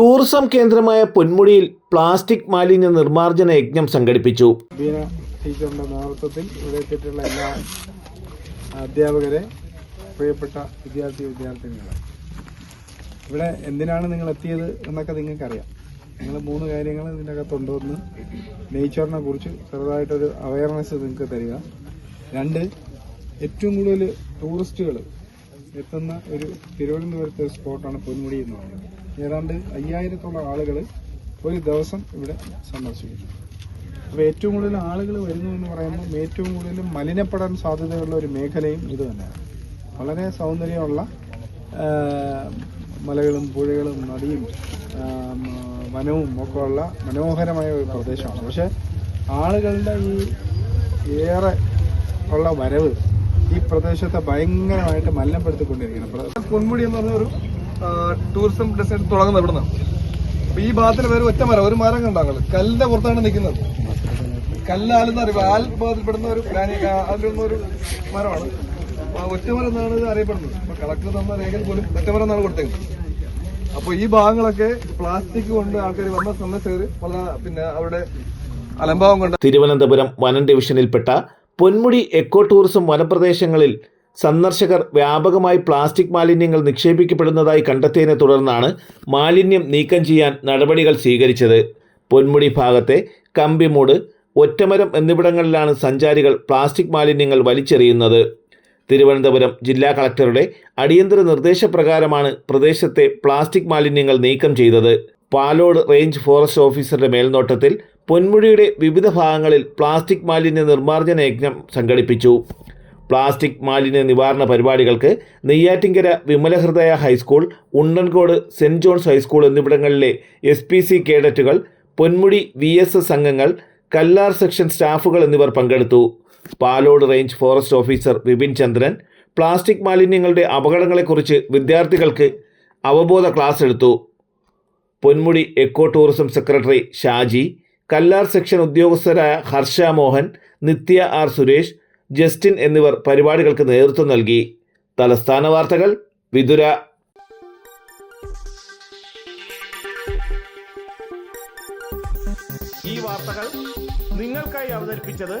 Tourism കേന്ദ്രമായ പൊന്മുടിയിൽ plastic മാലിന്യ നിർമാർജന യജ്ഞം സംഘടിപ്പിച്ചു. ഇവിടെ എല്ലാ അധ്യാപകരെ പ്രിയപ്പെട്ട വിദ്യാർത്ഥി വിദ്യാർത്ഥിനികളെ. ഇവിടെ എന്തിനാണ് നിങ്ങൾ എത്തിയത് എന്നൊക്കെ നിങ്ങൾക്കറിയാം. നിങ്ങൾ മൂന്ന് കാര്യങ്ങൾ ഇതിന്റെ അകത്തുണ്ട് ഒന്ന് നേച്ചറിനെ കുറിച്ച് ചെറുതായിട്ടൊരു അവയർനെസ് നിങ്ങൾക്ക് തരിക. രണ്ട് ഏറ്റവും കൂടുതൽ ടൂറിസ്റ്റുകൾ എത്തുന്ന ഒരു തിരുവനന്തപുരത്തെ സ്പോട്ടാണ് പൊന്മുടി എന്ന് പറയുന്നത്. ഏതാണ്ട് അയ്യായിരത്തോളം ആളുകൾ ഒരു ദിവസം ഇവിടെ സന്ദർശിക്കുന്നു. അപ്പോൾ ഏറ്റവും കൂടുതൽ ആളുകൾ വരുന്നു എന്ന് പറയുമ്പോൾ ഏറ്റവും കൂടുതൽ മലിനപ്പെടാൻ സാധ്യതയുള്ള ഒരു മേഖലയും ഇത് തന്നെയാണ്. വളരെ സൗന്ദര്യമുള്ള മലകളും പുഴകളും നദിയും വനവും ഒക്കെ ഉള്ള മനോഹരമായ ഒരു പ്രദേശമാണ്. പക്ഷേ ആളുകളുടെ ഈ ഏറെ ഉള്ള വരവ് ഈ പ്രദേശത്തെ ഭയങ്കരമായിട്ട് മലിനപ്പെടുത്തിക്കൊണ്ടിരിക്കുന്നു പൊന്മുടി എന്ന് പറഞ്ഞ ഒരു ടൂറിസം ഡെസ്റ്റിനേഷൻ തുടങ്ങുന്നത് ഇവിടുന്ന്. അപ്പൊ ഈ ഭാഗത്തിന് വേറെ ഒറ്റ മരം ഒരു മരം കണ്ടാങ്ങൾ കല്ലിന്റെ പുറത്താണ് നിൽക്കുന്നത്. കല്ലാലെന്ന് അറിയാം ആൽ ഭാഗത്തിൽപ്പെടുന്ന ഒരു അതിലൊന്നും ഒരു മരമാണ്. ഒറ്റമരം എന്നാണ് ഇത് അറിയപ്പെടുന്നത്. അപ്പൊ കളക്ടർ തന്ന രേഖയിൽ പോലും ഒറ്റമരം എന്നാണ് കൊടുത്തേക്കുന്നത്. അപ്പൊ ഈ ഭാഗങ്ങളൊക്കെ പ്ലാസ്റ്റിക് കൊണ്ട് ആൾക്കാർ വന്ന സന്ദർശകർ വളരെ പിന്നെ അവിടെ അലംഭാവം കൊണ്ട് തിരുവനന്തപുരം വനം ഡിവിഷനിൽപ്പെട്ട പൊന്മുടി എക്കോ ടൂറിസം വനപ്രദേശങ്ങളിൽ സന്ദർശകർ വ്യാപകമായി പ്ലാസ്റ്റിക് മാലിന്യങ്ങൾ നിക്ഷേപിക്കപ്പെടുന്നതായി കണ്ടെത്തിയതിനെ തുടർന്നാണ് മാലിന്യം നീക്കം ചെയ്യാൻ നടപടികൾ സ്വീകരിച്ചത്. പൊന്മുടി ഭാഗത്തെ കമ്പിമൂട് ഒറ്റമരം എന്നിവിടങ്ങളിലാണ് സഞ്ചാരികൾ പ്ലാസ്റ്റിക് മാലിന്യങ്ങൾ വലിച്ചെറിയുന്നത്. തിരുവനന്തപുരം ജില്ലാ കളക്ടറുടെ അടിയന്തര നിർദ്ദേശപ്രകാരമാണ് പ്രദേശത്തെ പ്ലാസ്റ്റിക് മാലിന്യങ്ങൾ നീക്കം ചെയ്തത്. പാലോട് റേഞ്ച് ഫോറസ്റ്റ് ഓഫീസറുടെ മേൽനോട്ടത്തിൽ പൊന്മുടിയുടെ വിവിധ ഭാഗങ്ങളിൽ പ്ലാസ്റ്റിക് മാലിന്യ നിർമ്മാർജന യജ്ഞം സംഘടിപ്പിച്ചു. പ്ലാസ്റ്റിക് മാലിന്യ നിവാരണ പരിപാടികൾക്ക് Neyyattinkara Vimalahridaya high school Undancode Saint John's high school എന്നിവിടങ്ങളിലെ എസ് പി സി കേഡറ്റുകൾ പൊന്മുടി വി എസ് എസ് അംഗങ്ങൾ കല്ലാർ സെക്ഷൻ സ്റ്റാഫുകൾ എന്നിവർ പങ്കെടുത്തു. Palode range forest officer Vipin Chandran plastic മാലിന്യങ്ങളുടെ അപകടങ്ങളെക്കുറിച്ച് വിദ്യാർത്ഥികൾക്ക് അവബോധ ക്ലാസ് എടുത്തു. Ponmudi eco tourism secretary Shaji Kallar section ഉദ്യോഗസ്ഥരായ Harsha Mohan Nithya R Suresh Justin എന്നിവർ പരിപാടികൾക്ക് നേതൃത്വം നൽകി. തലസ്ഥാന വാർത്തകൾ വിതുര. ഈ വാർത്തകൾ നിങ്ങൾക്കായി അവതരിപ്പിച്ചത്